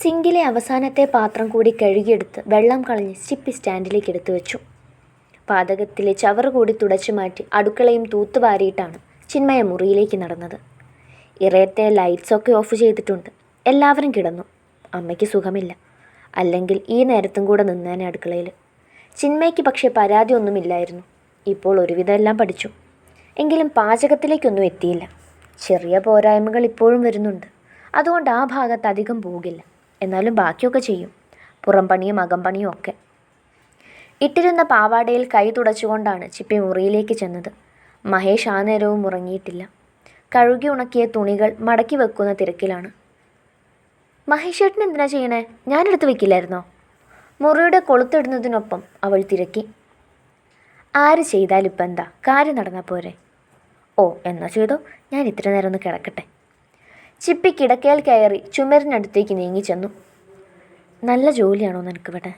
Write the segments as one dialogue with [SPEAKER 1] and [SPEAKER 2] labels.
[SPEAKER 1] സിങ്കിലെ അവസാനത്തെ പാത്രം കൂടി കഴുകിയെടുത്ത് വെള്ളം കളഞ്ഞ് ചിപ്പി സ്റ്റാൻഡിലേക്ക് എടുത്തു വെച്ചു. പാതകത്തിലെ ചവറ് കൂടി തുടച്ചു മാറ്റി അടുക്കളയും തൂത്തുവാരിയിട്ടാണ് ചിന്മയ മുറിയിലേക്ക് നടന്നത്. ഇറയത്തെ ലൈറ്റ്സൊക്കെ ഓഫ് ചെയ്തിട്ടുണ്ട്. എല്ലാവരും കിടന്നു. അമ്മയ്ക്ക് സുഖമില്ല. അല്ലെങ്കിൽ ഈ നേരത്തും കൂടെ നിന്നേനെ അടുക്കളയിൽ ചിന്മയ്ക്ക് പക്ഷേ പരാതിയൊന്നുമില്ലായിരുന്നു ഇപ്പോൾ ഒരുവിധം എല്ലാം പഠിച്ചു. എങ്കിലും പാചകത്തിലേക്കൊന്നും എത്തിയില്ല. ചെറിയ പോരായ്മകൾ ഇപ്പോഴും വരുന്നുണ്ട്. അതുകൊണ്ട് ആ ഭാഗത്ത് അധികം പോകില്ല. എന്നാലും ബാക്കിയൊക്കെ ചെയ്യും. പുറം പണിയും അകം പണിയും ഒക്കെ. ഇട്ടിരുന്ന പാവാടയിൽ കൈ തുടച്ചുകൊണ്ടാണ് ചിപ്പി മുറിയിലേക്ക് ചെന്നത്. മഹേഷ് ആ നേരവും ഉറങ്ങിയിട്ടില്ല. കഴുകി ഉണക്കിയ തുണികൾ മടക്കി വെക്കുന്ന തിരക്കിലാണ്. മഹേഷ് ചേട്ടൻ എന്തിനാ ചെയ്യണേ? ഞാനെടുത്ത് വെക്കില്ലായിരുന്നോ? മുറിയുടെ കൊളുത്തിടുന്നതിനൊപ്പം അവൾ തിരക്കി. ആര് ചെയ്താലിപ്പെന്താ കാര്യം നടന്നാൽ പോരെ. ഓ എന്നാ ചെയ്തോ? ഞാൻ ഇത്ര നേരം ഒന്ന് കിടക്കട്ടെ. ചിപ്പി കിടക്കയിൽ കയറി ചുമരിനടുത്തേക്ക് നീങ്ങി ചെന്നു. നല്ല ജോലിയാണോ നിനക്ക് ഇവിടെ?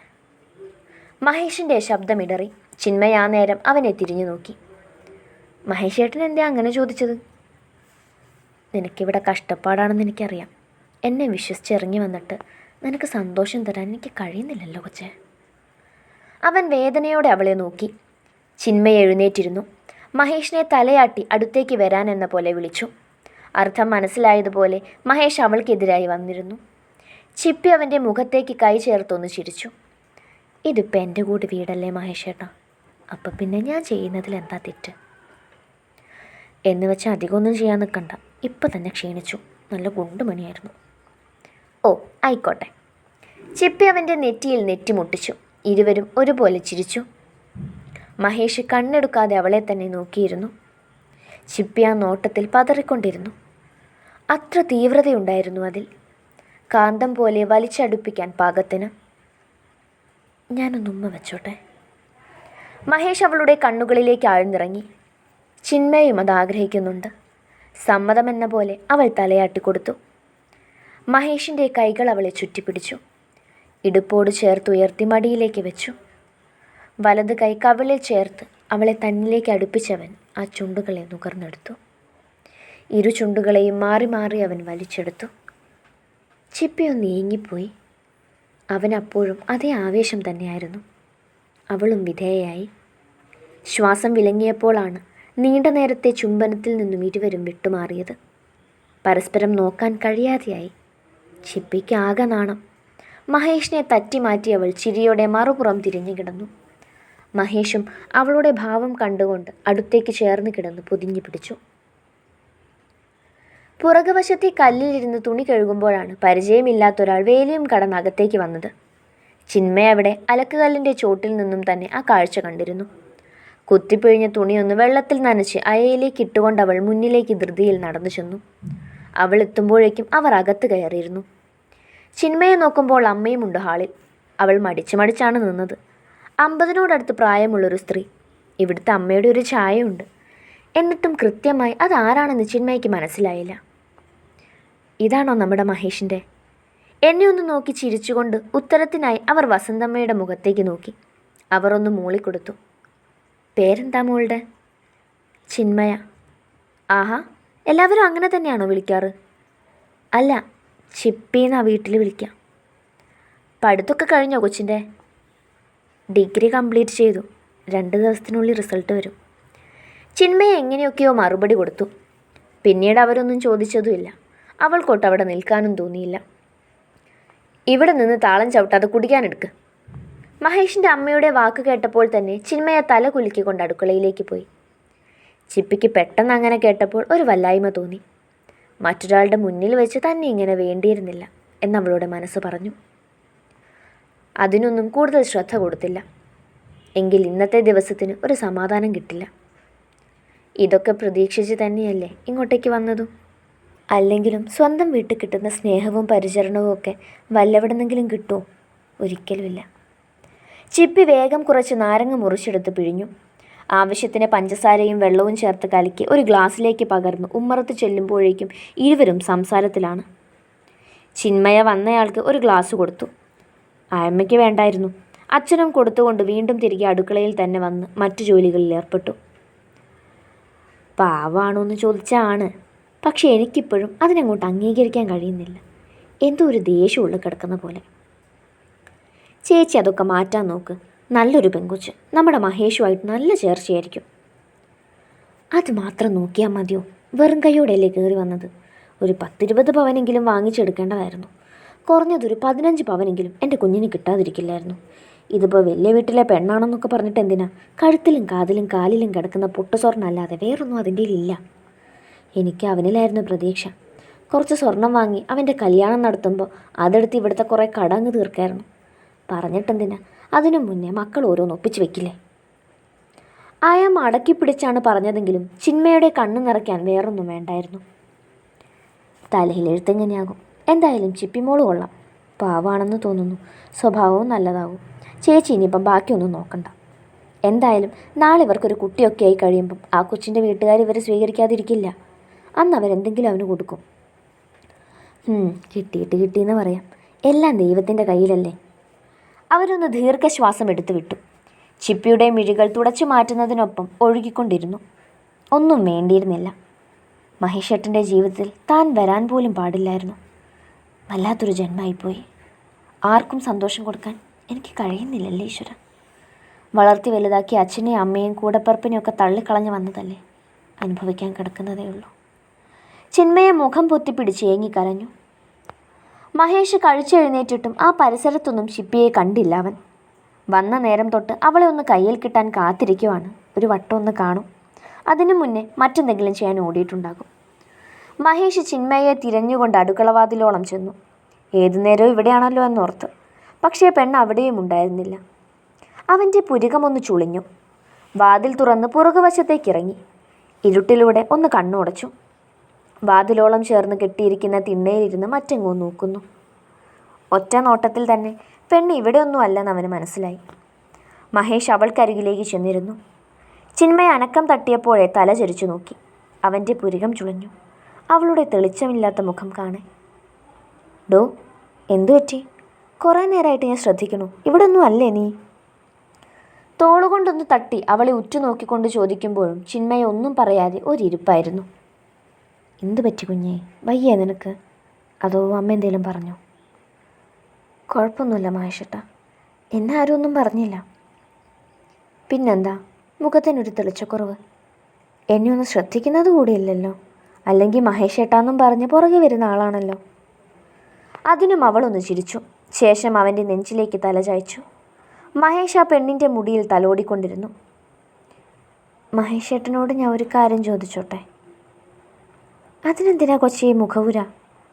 [SPEAKER 1] മഹേഷിന്റെ ശബ്ദമിടറി. ചിന്മയ നേരം അവനെ തിരിഞ്ഞു നോക്കി. മഹേഷ് ഏട്ടൻ എന്താ അങ്ങനെ ചോദിച്ചത്? നിനക്കിവിടെ കഷ്ടപ്പാടാണെന്ന് എനിക്കറിയാം. എന്നെ വിശ്വസിച്ചിറങ്ങി വന്നിട്ട് നിനക്ക് സന്തോഷം തരാൻ എനിക്ക് കഴിയുന്നില്ലല്ലോ കൊച്ചെ. അവൻ വേദനയോടെ അവളെ നോക്കി. ചിന്മയ എഴുന്നേറ്റിരുന്നു. മഹേഷിനെ തലയാട്ടി അടുത്തേക്ക് വരാൻ എന്ന പോലെ വിളിച്ചു. അർത്ഥം മനസ്സിലായതുപോലെ മഹേഷ് അവൾക്കെതിരായി വന്നിരുന്നു. ചിപ്പി അവന്റെ മുഖത്തേക്ക് കൈ ചേർത്തൊന്ന് ചിരിച്ചു. ഇതിപ്പോൾ എന്റെ കൂടി വീടല്ലേ മഹേഷ് ഏട്ടാ? അപ്പം പിന്നെ ഞാൻ ചെയ്യുന്നതിൽ എന്താ തെറ്റ്? എന്ന് വെച്ച് അധികമൊന്നും ചെയ്യാൻ നിൽക്കണ്ട ഇപ്പം തന്നെ ക്ഷീണിച്ചു. നല്ല ഗുണ്ടുമണിയായിരുന്നു ഓ ആയിക്കോട്ടെ. ചിപ്പി അവന്റെ നെറ്റിയിൽ നെറ്റിമുട്ടിച്ചു ഇരുവരും ഒരുപോലെ ചിരിച്ചു. മഹേഷ് കണ്ണെടുക്കാതെ അവളെ തന്നെ നോക്കിയിരുന്നു. ചിപ്പി ആ നോട്ടത്തിൽ പതറിക്കൊണ്ടിരുന്നു. അത്ര തീവ്രതയുണ്ടായിരുന്നു അതിൽ. കാന്തം പോലെ വലിച്ചടുപ്പിക്കാൻ പാകത്തിന്. ഞാനൊന്ന് ഉമ്മ വെച്ചോട്ടെ. മഹേഷ് അവളുടെ കണ്ണുകളിലേക്ക് ആഴ്ന്നിറങ്ങി. ചിന്മയും അത് ആഗ്രഹിക്കുന്നുണ്ട്. സമ്മതമെന്ന പോലെ അവൾ തലയാട്ടിക്കൊടുത്തു മഹേഷിന്റെ കൈകൾ അവളെ ചുറ്റിപ്പിടിച്ചു. ഇടുപ്പോട് ചേർത്ത് ഉയർത്തി മടിയിലേക്ക് വെച്ചു. വലത് കൈ കവിളിൽ ചേർത്ത് അവളെ തന്നിലേക്ക് അടുപ്പിച്ചവൻ ആ ചുണ്ടുകളെ നുകർന്നെടുത്തു. ഇരു ചുണ്ടുകളെയും മാറി മാറി അവൻ വലിച്ചെടുത്തു. ചിപ്പിയൊന്ന് നീങ്ങിപ്പോയി അവൻ അപ്പോഴും അതേ ആവേശം തന്നെയായിരുന്നു. അവളും വിധേയയായി. ശ്വാസം വിലങ്ങിയപ്പോഴാണ് നീണ്ട നേരത്തെ ചുംബനത്തിൽ നിന്നും ഇരുവരും വിട്ടുമാറിയത്. പരസ്പരം നോക്കാൻ കഴിയാതെയായി. ചിപ്പിക്ക് ആകെ നാണം. മഹേഷിനെ തട്ടിമാറ്റി അവൾ ചിരിയോടെ മറുപുറം തിരിഞ്ഞു കിടന്നു. മഹേഷും അവളുടെ ഭാവം കണ്ടുകൊണ്ട് അടുത്തേക്ക് ചേർന്ന് കിടന്ന് പൊതിഞ്ഞു പിടിച്ചു. പുറകുവശത്തെ കല്ലിലിരുന്ന് തുണി കഴുകുമ്പോഴാണ് പരിചയമില്ലാത്തൊരാൾ വേലിയും കടന്ന് അകത്തേക്ക് വന്നത്. ചിന്മയ അവിടെ അലക്കുകല്ലിന്റെ ചോട്ടിൽ നിന്നും തന്നെ ആ കാഴ്ച കണ്ടിരുന്നു. കുത്തിപ്പിഴിഞ്ഞ തുണിയൊന്ന് വെള്ളത്തിൽ നനച്ച് അയയിലേക്ക് ഇട്ടുകൊണ്ട് അവൾ മുന്നിലേക്ക് ധൃതിയിൽ നടന്നു ചെന്നു. അവൾ എത്തുമ്പോഴേക്കും അവർ അകത്ത് കയറിയിരുന്നു. ചിന്മയെ നോക്കുമ്പോൾ അമ്മയുമുണ്ട് ഹാളിൽ. അവൾ മടിച്ചു മടിച്ചാണ് നിന്നത്. അമ്പതിനോടടുത്ത് പ്രായമുള്ളൊരു സ്ത്രീ. ഇവിടുത്തെ അമ്മയുടെ ഒരു ചായയുണ്ട്. എന്നിട്ടും കൃത്യമായി അതാരാണെന്ന് ചിന്മയ്ക്ക് മനസ്സിലായില്ല. ഇതാണോ നമ്മുടെ മഹേഷിന്റെ? എന്നെ ഒന്ന് നോക്കി ചിരിച്ചുകൊണ്ട് ഉത്തരത്തിനായി അവർ വസന്തമ്മയുടെ മുഖത്തേക്ക് നോക്കി. അവർ ഒന്ന് മൂളിക്കൊടുത്തു പേരെന്താ മോളുടെ? ചിന്മയ. ആഹാ എല്ലാവരും അങ്ങനെ തന്നെയാണോ വിളിക്കാറ്? അല്ല ചിപ്പിന്നാ വീട്ടിൽ വിളിക്കാം. പഠിത്തമൊക്കെ കഴിഞ്ഞോ കൊച്ചിന്റെ? ഡിഗ്രി കംപ്ലീറ്റ് ചെയ്തു. രണ്ട് ദിവസത്തിനുള്ളിൽ റിസൾട്ട് വരും. ചിന്മയ എങ്ങനെയൊക്കെയോ മറുപടി കൊടുത്തു. പിന്നീട് അവരൊന്നും ചോദിച്ചതുമില്ല. അവൾക്കൊട്ട് അവിടെ നിൽക്കാനും തോന്നിയില്ല. ഇവിടെ നിന്ന് താളം ചവിട്ടാതെ കുടിക്കാനെടുക്ക് മഹേഷിന്റെ അമ്മയുടെ വാക്ക് കേട്ടപ്പോൾ തന്നെ ചിന്മയ തല കുലുക്കിക്കൊണ്ട് അടുക്കളയിലേക്ക് പോയി. ചിപ്പിക്ക് പെട്ടെന്ന് അങ്ങനെ കേട്ടപ്പോൾ ഒരു വല്ലായ്മ തോന്നി. മറ്റൊരാളുടെ മുന്നിൽ വെച്ച് തന്നെ ഇങ്ങനെ വേണ്ടിയിരുന്നില്ല എന്നവളുടെ മനസ്സ് പറഞ്ഞു. അതിനൊന്നും കൂടുതൽ ശ്രദ്ധ കൊടുത്തില്ല. എങ്കിൽ ഇന്നത്തെ ദിവസത്തിന് ഒരു സമാധാനം കിട്ടില്ല. ഇതൊക്കെ പ്രതീക്ഷിച്ച് തന്നെയല്ലേ ഇങ്ങോട്ടേക്ക് വന്നതും? അല്ലെങ്കിലും സ്വന്തം വീട്ടിൽ കിട്ടുന്ന സ്നേഹവും പരിചരണവും ഒക്കെ വല്ലവിടെന്നെങ്കിലും കിട്ടുമോ? ഒരിക്കലുമില്ല. ചിപ്പി വേഗം കുറച്ച് നാരങ്ങ മുറിച്ചെടുത്ത് പിഴിഞ്ഞു. ആവശ്യത്തിന് പഞ്ചസാരയും വെള്ളവും ചേർത്ത് കലക്കി ഒരു ഗ്ലാസ്സിലേക്ക് പകർന്ന് ഉമ്മറത്ത് ചെല്ലുമ്പോഴേക്കും ഇരുവരും സംസാരത്തിലാണ്. ചിന്മയ വന്നയാൾക്ക് ഒരു ഗ്ലാസ് കൊടുത്തു. ആയമ്മയ്ക്ക് വേണ്ടായിരുന്നു. അച്ഛനും കൊടുത്തുകൊണ്ട് വീണ്ടും തിരികെ അടുക്കളയിൽ തന്നെ വന്ന് മറ്റു ജോലികളിൽ ഏർപ്പെട്ടു. പാവാണോ എന്ന് ചോദിച്ചാൽ ആണ് പക്ഷേ എനിക്കിപ്പോഴും അതിനങ്ങോട്ട് അംഗീകരിക്കാൻ കഴിയുന്നില്ല. എന്തോ ഒരു ദേഷ്യം കിടക്കുന്ന പോലെ. ചേച്ചി അതൊക്കെ മാറ്റാൻ നോക്ക്. നല്ലൊരു പെങ്കുച്ച്. നമ്മുടെ മഹേഷുമായിട്ട് നല്ല ചേർച്ചയായിരിക്കും. അത് മാത്രം നോക്കിയാൽ മതിയോ? വെറും കൈയോടെയല്ലേ കയറി വന്നത്? ഒരു പത്തിരുപത് പവനെങ്കിലും വാങ്ങിച്ചെടുക്കേണ്ടതായിരുന്നു. കുറഞ്ഞതൊരു പതിനഞ്ച് പവനെങ്കിലും എന്റെ കുഞ്ഞിന് കിട്ടാതിരിക്കില്ലായിരുന്നു. ഇതിപ്പോൾ വലിയ വീട്ടിലെ പെണ്ണാണെന്നൊക്കെ പറഞ്ഞിട്ട് എന്തിനാ? കഴുത്തിലും കാതിലും കാലിലും കിടക്കുന്ന പൊട്ടുസ്വർണം അല്ലാതെ വേറൊന്നും അതിന്റെ ഇല്ല. എനിക്ക് അവനിലായിരുന്നു പ്രതീക്ഷ. കുറച്ച് സ്വർണം വാങ്ങി അവന്റെ കല്യാണം നടത്തുമ്പോൾ അതെടുത്ത് ഇവിടുത്തെ കുറേ കടങ്ങ് തീർക്കായിരുന്നു. പറഞ്ഞിട്ടെന്തിനാ അതിനു മുന്നേ മക്കൾ ഓരോന്ന് ഒപ്പിച്ച് വെക്കില്ലേ? ആയാം അടക്കി പിടിച്ചാണ് പറഞ്ഞതെങ്കിലും ചിന്മയുടെ കണ്ണു നിറയ്ക്കാൻ വേറൊന്നും വേണ്ടായിരുന്നു. തലയിൽ എഴുത്തെങ്ങനെയാകും? എന്തായാലും ചിപ്പിമോൾ കൊള്ളാം. പാവാണെന്ന് തോന്നുന്നു. സ്വഭാവവും നല്ലതാവും. ചേച്ചി ഇനിയിപ്പം ബാക്കിയൊന്നും നോക്കണ്ട. എന്തായാലും നാളെ ഇവർക്കൊരു കുട്ടിയൊക്കെ ആയി കഴിയുമ്പം ആ കൊച്ചിന്റെ വീട്ടുകാർ ഇവരെ സ്വീകരിക്കാതിരിക്കില്ല. അന്ന് അവരെന്തെങ്കിലും അവന് കൊടുക്കും. കിട്ടിയിട്ട് കിട്ടിയെന്ന് പറയാം. എല്ലാം ദൈവത്തിന്റെ കയ്യിലല്ലേ? അവരൊന്ന് ദീർഘശ്വാസം എടുത്തു വിട്ടു. ചിപ്പിയുടെ മിഴികൾ തുടച്ചു മാറ്റുന്നതിനൊപ്പം ഒഴുകിക്കൊണ്ടിരുന്നു. ഒന്നും വേണ്ടിയിരുന്നില്ല. മഹേഷേട്ടന്റെ ജീവിതത്തിൽ താൻ വരാൻ പോലും പാടില്ലായിരുന്നു. വല്ലാത്തൊരു ജന്മമായിപ്പോയി. ആർക്കും സന്തോഷം കൊടുക്കാൻ എനിക്ക് കഴിയുന്നില്ലല്ലേ ഈശ്വര? വളർത്തി വലുതാക്കി അച്ഛനെയും അമ്മയും കൂടപ്പറപ്പിനെയൊക്കെ തള്ളിക്കളഞ്ഞു വന്നതല്ലേ അനുഭവിക്കാൻ കിടക്കുന്നതേ ഉള്ളൂ. ചിന്മയെ മുഖം പൊത്തിപ്പിടിച്ച് ഏങ്ങിക്കരഞ്ഞു മഹേഷ് കഴിച്ചെഴുന്നേറ്റിട്ടും ആ പരിസരത്തൊന്നും ശിപ്പിയെ കണ്ടില്ല അവൻ. വന്ന നേരം തൊട്ട് അവളെ ഒന്ന് കയ്യിൽ കിട്ടാൻ കാത്തിരിക്കുവാണ്. ഒരു വട്ടം ഒന്ന് കാണും. അതിനു മുന്നേ മറ്റെന്തെങ്കിലും ചെയ്യാൻ ഓടിയിട്ടുണ്ടാകും. മഹേഷ് ചിന്മയെ തിരഞ്ഞുകൊണ്ട് അടുക്കളവാതിലോളം ചെന്നു. ഏതു നേരവും ഇവിടെയാണല്ലോ എന്നോർത്ത്. പക്ഷേ പെണ്ണ് അവിടെയും ഉണ്ടായിരുന്നില്ല. അവന്റെ പുരുകമൊന്ന് ചുളിഞ്ഞു. വാതിൽ തുറന്ന് പുറകുവശത്തേക്ക് ഇറങ്ങി ഇരുട്ടിലൂടെ ഒന്ന് കണ്ണുടച്ചു. വാതിലോളം ചേർന്ന് കെട്ടിയിരിക്കുന്ന തിണ്ണയിലിരുന്ന് മറ്റെങ്ങോ നോക്കുന്നു. ഒറ്റ നോട്ടത്തിൽ തന്നെ പെണ്ണ് ഇവിടെയൊന്നും അല്ലെന്ന് അവന് മനസ്സിലായി. മഹേഷ് അവൾക്കരികിലേക്ക് ചെന്നിരുന്നു. ചിന്മയ അനക്കം തട്ടിയപ്പോഴേ തല ചരിച്ചു നോക്കി. അവന്റെ പുരുകം ചുളഞ്ഞു. അവളുടെ തെളിച്ചമില്ലാത്ത മുഖം കാണെ. ഡോ എന്തു പറ്റി? കുറേ നേരമായിട്ട് ഞാൻ ശ്രദ്ധിക്കണു. ഇവിടെ ഒന്നും അല്ലേ നീ? തോളുകൊണ്ടൊന്ന് തട്ടി അവളെ ഉറ്റുനോക്കിക്കൊണ്ട് ചോദിക്കുമ്പോഴും ചിന്മയ ഒന്നും പറയാതെ ഒരിരിപ്പായിരുന്നു. എന്തു പറ്റി കുഞ്ഞേ? വയ്യേ നിനക്ക്? അതോ അമ്മ എന്തേലും പറഞ്ഞു? കുഴപ്പമൊന്നുമില്ല മഹേഷേട്ടാ. എന്നെ ആരും ഒന്നും പറഞ്ഞില്ല. പിന്നെന്താ? മുഖത്തിനൊരു തെളിച്ചക്കുറവ്. എന്നെ ഒന്ന് ശ്രദ്ധിക്കുന്നത് കൂടിയില്ലല്ലോ. അല്ലെങ്കിൽ മഹേഷ് ഏട്ടാന്നും പറഞ്ഞ് പുറകെ വരുന്ന ആളാണല്ലോ. അതിനും അവളൊന്ന് ചിരിച്ചു. ശേഷം അവന്റെ നെഞ്ചിലേക്ക് തലചായ്ച്ചു മഹേഷ് ആ പെണ്ണിന്റെ മുടിയിൽ തലോടിക്കൊണ്ടിരുന്നു. മഹേഷേട്ടനോട് ഞാൻ ഒരു കാര്യം ചോദിച്ചോട്ടെ? അതിനെന്തിനാ കൊച്ചി മുഖവുര?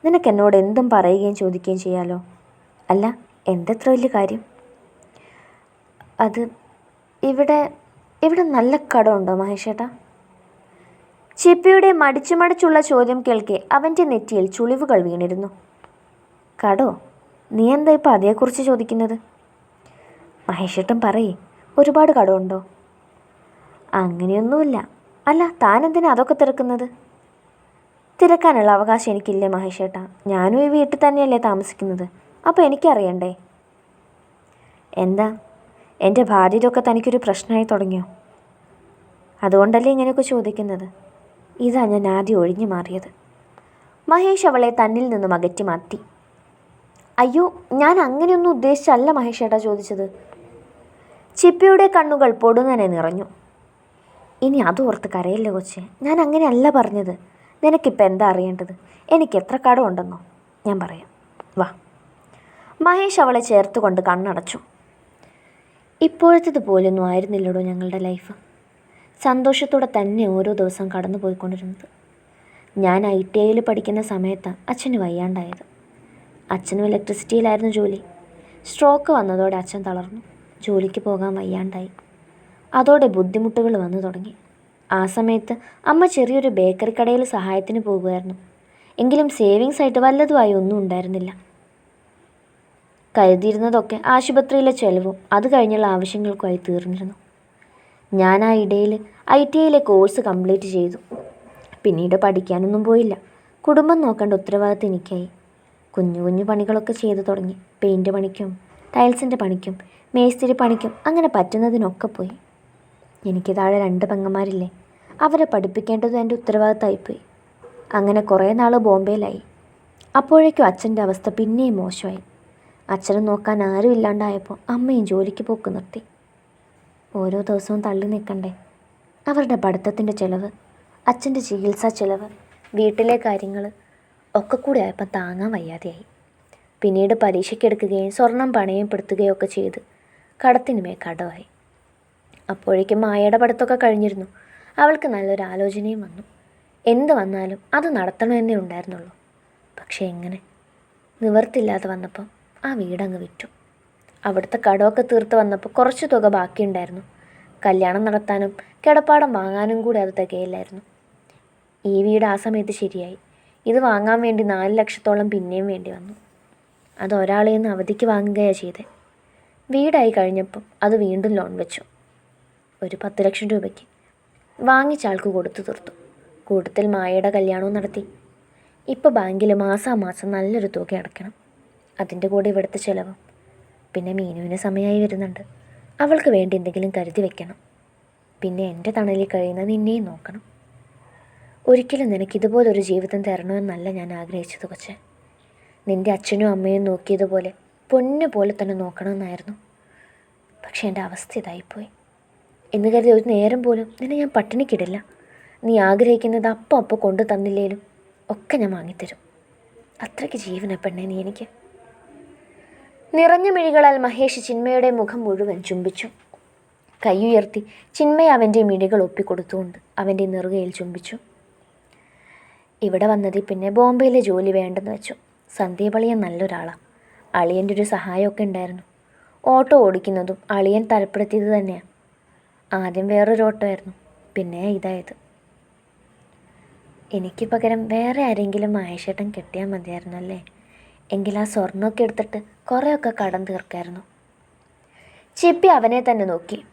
[SPEAKER 1] നിനക്ക് എന്നോട് എന്തും പറയുകയും ചോദിക്കുകയും ചെയ്യാലോ? അല്ല എന്തെത്ര വലിയ കാര്യം? അത് ഇവിടെ ഇവിടെ നല്ല കടമുണ്ടോ മഹേഷേട്ടാ? ചിപ്പിയുടെ മടിച്ചു മടിച്ചുള്ള ചോദ്യം കേൾക്കെ അവന്റെ നെറ്റിയിൽ ചുളിവുകൾ വീണിരുന്നു. കടോ നീ എന്താ ഇപ്പം അതേക്കുറിച്ച് ചോദിക്കുന്നത്? മഹേഷേട്ടൻ പറയേ ഒരുപാട് കടമുണ്ടോ? അങ്ങനെയൊന്നുമില്ല. അല്ല താൻ എന്തിനാ അതൊക്കെ തിരക്കുന്നത്? തിരക്കാനുള്ള അവകാശം എനിക്കില്ലേ മഹേഷേട്ടാ. ഞാനും ഈ വീട്ടിൽ തന്നെയല്ലേ താമസിക്കുന്നത്. അപ്പോൾ എനിക്കറിയണ്ടേ? എന്താ? എന്റെ ഭാര്യയിലൊക്കെ തനിക്കൊരു പ്രശ്നമായി തുടങ്ങിയോ? അതുകൊണ്ടല്ലേ ഇങ്ങനെയൊക്കെ ചോദിക്കുന്നത്? ഇതാ ഞാൻ ആദ്യം ഒഴിഞ്ഞു മാറിയത്. മഹേഷ് അവളെ തന്നിൽ നിന്നും അകറ്റി മാറ്റി. അയ്യോ ഞാൻ അങ്ങനെയൊന്നും ഉദ്ദേശിച്ചല്ല മഹേഷ് ഏട്ടാ ചോദിച്ചത്. ചിപ്പിയുടെ കണ്ണുകൾ പൊടുന്നനെ നിറഞ്ഞു. ഇനി അത് ഓർത്ത് കരയില്ല കൊച്ചെ ഞാൻ അങ്ങനെയല്ല പറഞ്ഞത്. നിനക്കിപ്പോൾ എന്താ അറിയേണ്ടത്? എനിക്ക് എത്ര കടമുണ്ടെന്നോ ഞാൻ പറയാം. വാ. മഹേഷ് അവളെ ചേർത്തുകൊണ്ട് കണ്ണടച്ചു. ഇപ്പോഴത്തേത് പോലൊന്നും ആയിരുന്നില്ലടോ ഞങ്ങളുടെ ലൈഫ്. സന്തോഷത്തോടെ തന്നെ ഓരോ ദിവസം കടന്നു പോയിക്കൊണ്ടിരുന്നത്. ഞാൻ ഐ ടി ഐയിൽ പഠിക്കുന്ന സമയത്ത് അച്ഛന് വയ്യാണ്ടായത്. അച്ഛനും ഇലക്ട്രിസിറ്റിയിലായിരുന്നു ജോലി. സ്ട്രോക്ക് വന്നതോടെ അച്ഛൻ തളർന്നു. ജോലിക്ക് പോകാൻ വയ്യാണ്ടായി. അതോടെ ബുദ്ധിമുട്ടുകൾ വന്നു തുടങ്ങി. ആ സമയത്ത് അമ്മ ചെറിയൊരു ബേക്കറി കടയിൽ സഹായത്തിന് പോകുമായിരുന്നു. എങ്കിലും സേവിങ്സ് ആയിട്ട് വല്ലതുമായി ഒന്നും ഉണ്ടായിരുന്നില്ല. കരുതിയിരുന്നതൊക്കെ ആശുപത്രിയിലെ ചെലവും അത് കഴിഞ്ഞുള്ള ആവശ്യങ്ങൾക്കുമായി തീർന്നിരുന്നു. ഞാൻ ആ ഇടയിൽ ഐ ടി ഐയിലെ കോഴ്സ് കംപ്ലീറ്റ് ചെയ്തു. പിന്നീട് പഠിക്കാനൊന്നും പോയില്ല. കുടുംബം നോക്കേണ്ട ഉത്തരവാദിത്തം എനിക്കായി. കുഞ്ഞു കുഞ്ഞു പണികളൊക്കെ ചെയ്തു തുടങ്ങി. പെയിന്റ് പണിക്കും ടൈൽസിന്റെ പണിക്കും മേസ്തിരി പണിക്കും അങ്ങനെ പറ്റുന്നതിനൊക്കെ പോയി. എനിക്ക് താഴെ രണ്ട് പെങ്ങന്മാരില്ലേ. അവരെ പഠിപ്പിക്കേണ്ടത് എന്റെ ഉത്തരവാദിത്തമായിപ്പോയി അങ്ങനെ കുറേ നാൾ ബോംബെയിലായി. അപ്പോഴേക്കും അച്ഛന്റെ അവസ്ഥ പിന്നെയും മോശമായി. അച്ഛനെ നോക്കാൻ ആരും ഇല്ലാണ്ടായപ്പോൾ അമ്മയും ജോലിക്ക് പോക്ക് നിർത്തി. ഓരോ ദിവസവും തള്ളി നിൽക്കണ്ടേ? അവരുടെ പഠിത്തത്തിന്റെ ചിലവ് അച്ഛന്റെ ചികിത്സാ ചിലവ് വീട്ടിലെ കാര്യങ്ങൾ ഒക്കെ കൂടി ആയപ്പോൾ താങ്ങാൻ വയ്യാതെയായി. പിന്നീട് പരീക്ഷയ്ക്കെടുക്കുകയും സ്വർണം പണയപ്പെടുത്തുകയും ഒക്കെ ചെയ്ത് കടത്തിനുമേ കടമായി. അപ്പോഴേക്കും മായയുടെ പഠിത്തമൊക്കെ കഴിഞ്ഞിരുന്നു. അവൾക്ക് നല്ലൊരു ആലോചനയും വന്നു. എന്ത് വന്നാലും അത് നടത്തണമെന്നേ ഉണ്ടായിരുന്നുള്ളൂ. പക്ഷേ എങ്ങനെ? നിവർത്തില്ലാതെ വന്നപ്പം ആ വീടങ്ങ് വിറ്റു. അവിടുത്തെ കടമൊക്കെ തീർത്ത് വന്നപ്പോൾ കുറച്ച് തുക ബാക്കിയുണ്ടായിരുന്നു. കല്യാണം നടത്താനും കിടപ്പാടം വാങ്ങാനും കൂടി അത് തികയില്ലായിരുന്നു. ഈ വീട് ആ സമയത്ത് ശരിയായി. ഇത് വാങ്ങാൻ വേണ്ടി നാല് ലക്ഷത്തോളം പിന്നെയും വേണ്ടി വന്നു. അത് ഒരാളിൽ നിന്ന് അവധിക്ക് വാങ്ങുകയാണ് ചെയ്തത് വീടായി കഴിഞ്ഞപ്പം അത് വീണ്ടും ലോൺ വെച്ചു. ഒരു പത്ത് ലക്ഷം രൂപയ്ക്ക്. വാങ്ങിച്ച ആൾക്ക് കൊടുത്തു തീർത്തു. കൂട്ടത്തിൽ മായയുടെ കല്യാണവും നടത്തി. ഇപ്പോൾ ബാങ്കിൽ മാസാമാസം നല്ലൊരു തുക അടയ്ക്കണം. അതിന്റെ കൂടെ ഇവിടുത്തെ ചിലവും. പിന്നെ മീനുവിന് സമയമായി വരുന്നുണ്ട്. അവൾക്ക് വേണ്ടി എന്തെങ്കിലും കരുതി വെക്കണം. പിന്നെ എന്റെ തണലിൽ കഴിയുന്ന നിന്നെയും നോക്കണം. ഒരിക്കലും നിനക്ക് ഇതുപോലൊരു ജീവിതം തരണമെന്നല്ല ഞാൻ ആഗ്രഹിച്ചത് കൊച്ചെ. നിന്റെ അച്ഛനും അമ്മയും നോക്കിയതുപോലെ പൊന്നു പോലെ തന്നെ നോക്കണമെന്നായിരുന്നു. പക്ഷേ എന്റെ അവസ്ഥ ഇതായിപ്പോയി. എന്ന് കരുതി ഒരു നേരം പോലും നിന്നെ ഞാൻ പട്ടിണിക്കിടില്ല. നീ ആഗ്രഹിക്കുന്നത് അപ്പം അപ്പം കൊണ്ടു തന്നില്ലേലും ഒക്കെ ഞാൻ വാങ്ങിത്തരും. അത്രയ്ക്ക് ജീവന പെണ്ണേ നീ എനിക്ക്. നിറഞ്ഞ മിഴികളാൽ മഹേഷ് ചിന്മയുടെ മുഖം മുഴുവൻ ചുംബിച്ചു. കൈയുയർത്തി ചിന്മയ അവന്റെ മിഴികൾ ഒപ്പിക്കൊടുത്തുകൊണ്ട് അവന്റെ നെറുകയിൽ ചുംബിച്ചു. ഇവിടെ വന്നതിൽ പിന്നെ ബോംബെയിലെ ജോലി വേണ്ടെന്ന് വെച്ചു. സന്ധ്യപളിയൻ നല്ലൊരാളാണ് അളിയന്റെ ഒരു സഹായമൊക്കെ ഉണ്ടായിരുന്നു. ഓട്ടോ ഓടിക്കുന്നതും അളിയൻ തരപ്പെടുത്തിയത് തന്നെയാണ് ആദ്യം വേറൊരു ഓട്ടോ ആയിരുന്നു പിന്നെ ഇതായത്. എനിക്ക് പകരം വേറെ ആരെങ്കിലും മഹേഷേട്ടൻ കെട്ടിയാൽ മതിയായിരുന്നു അല്ലേ എങ്കിൽ ആ സ്വർണമൊക്കെ എടുത്തിട്ട് കുറേയൊക്കെ കടം തീർക്കായിരുന്നു. ചിപ്പി അവനെ തന്നെ നോക്കി.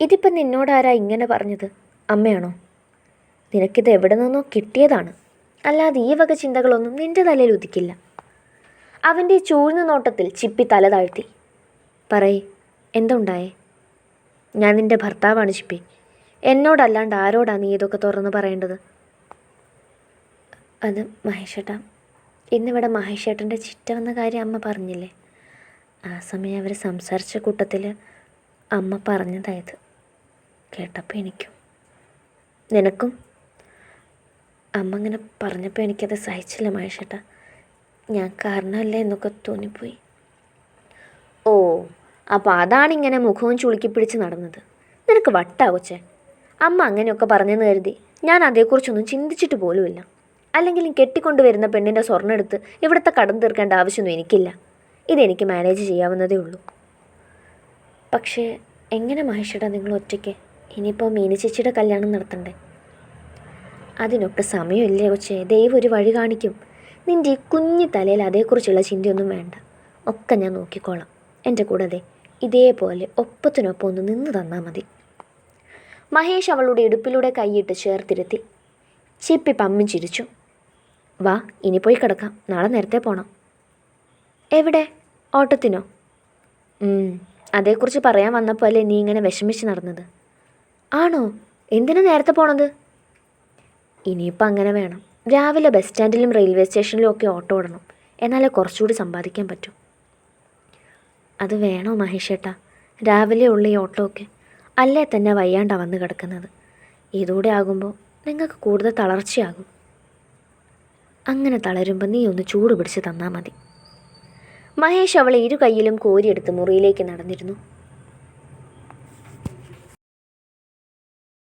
[SPEAKER 1] ഇതിപ്പം നിന്നോടാരാ ഇങ്ങനെ പറഞ്ഞത്? അമ്മയാണോ? നിനക്കിത് എവിടെ നിന്നോ കിട്ടിയതാണ്. അല്ലാതെ ഈ വക ചിന്തകളൊന്നും നിന്റെ തലയിൽ ഉദിക്കില്ല. അവന്റെ ചൂഴ്ന്ന നോട്ടത്തിൽ ചിപ്പി തല താഴ്ത്തി. പറയേ എന്തുണ്ടായേ? ഞാൻ നിന്റെ ഭർത്താവാണ് ചിപ്പി. എന്നോടല്ലാണ്ട് ആരോടാണ് നീ ഇതൊക്കെ തുറന്ന് പറയേണ്ടത്? അത് മഹേഷേട്ടാ ഇന്നിവിടെ മഹേഷേട്ടന്റെ ചിറ്റ വന്ന കാര്യം അമ്മ പറഞ്ഞില്ലേ? ആ സമയം അവർ സംസാരിച്ച കൂട്ടത്തിൽ അമ്മ പറഞ്ഞതായത് കേട്ടപ്പോൾ എനിക്കും. നിനക്കും? അമ്മ അങ്ങനെ പറഞ്ഞപ്പോൾ എനിക്കത് സഹിച്ചില്ല മഹേഷേട്ടാ. ഞാൻ കാരണമല്ലേ എന്നൊക്കെ തോന്നിപ്പോയി. ഓ അപ്പോൾ അതാണ് ഇങ്ങനെ മുഖവും ചുളുക്കി പിടിച്ച് നടന്നത്. നിനക്ക് വട്ടാ കൊച്ചേ. അമ്മ അങ്ങനെയൊക്കെ പറഞ്ഞെന്ന് കരുതി ഞാൻ അതേക്കുറിച്ചൊന്നും ചിന്തിച്ചിട്ട് പോലുമില്ല. അല്ലെങ്കിലും കെട്ടിക്കൊണ്ടുവരുന്ന പെണ്ണിന്റെ സ്വർണം എടുത്ത് ഇവിടുത്തെ കടം തീർക്കേണ്ട ആവശ്യമൊന്നും എനിക്കില്ല. ഇതെനിക്ക് മാനേജ് ചെയ്യാവുന്നതേ ഉള്ളൂ. പക്ഷേ എങ്ങനെ മഹേഷേട്ടാ നിങ്ങൾ ഒറ്റയ്ക്ക്? ഇനിയിപ്പോൾ മീനു ചേച്ചിയുടെ കല്യാണം നടത്തണ്ടേ? അതിനൊക്കെ സമയമില്ലേ കൊച്ചേ? ദൈവം ഒരു വഴി കാണിക്കും. നിന്റെ ഈ കുഞ്ഞു തലയിൽ അതേക്കുറിച്ചുള്ള ചിന്തയൊന്നും വേണ്ട. ഒക്കെ ഞാൻ നോക്കിക്കോളാം. എന്റെ കൂടെ ഇതേപോലെ ഒപ്പത്തിനൊപ്പം ഒന്ന് നിന്ന് തന്നാൽ മതി. മഹേഷ് അവളുടെ ഇടുപ്പിലൂടെ കൈയിട്ട് ചേർത്തിരുത്തി. ചിപ്പി പമ്മി ചിരിച്ചു. വാ ഇനി പോയി കിടക്കാം. നാളെ നേരത്തെ പോണം. എവിടെ? ഓട്ടത്തിനോ? അതേക്കുറിച്ച് പറയാൻ വന്നപ്പോൾ അല്ലേ നീ ഇങ്ങനെ വിഷമിച്ച് നടന്നത്. ആണോ? എന്തിനാ നേരത്തെ പോണത്? ഇനിയിപ്പോൾ അങ്ങനെ വേണം. രാവിലെ ബസ് സ്റ്റാൻഡിലും റെയിൽവേ സ്റ്റേഷനിലും ഒക്കെ ഓട്ടോ ഓടണം എന്നാലേ കുറച്ചുകൂടി സമ്പാദിക്കാൻ പറ്റൂ. അത് വേണോ മഹേഷേട്ടാ? രാവിലെ ഉള്ള ഈ ഓട്ടോ ഒക്കെ. അല്ലേ തന്നെ വയ്യാണ്ടാണ് വന്ന് കിടക്കുന്നത്? ഇതൂടെ ആകുമ്പോൾ നിങ്ങൾക്ക് കൂടുതൽ തളർച്ചയാകും. അങ്ങനെ തളരുമ്പോൾ നീ ഒന്ന് ചൂട് പിടിച്ച് തന്നാൽ മതി. മഹേഷ് അവളെ ഇരു കൈയിലും കോരിയെടുത്ത് മുറിയിലേക്ക് നടന്നിരുന്നു.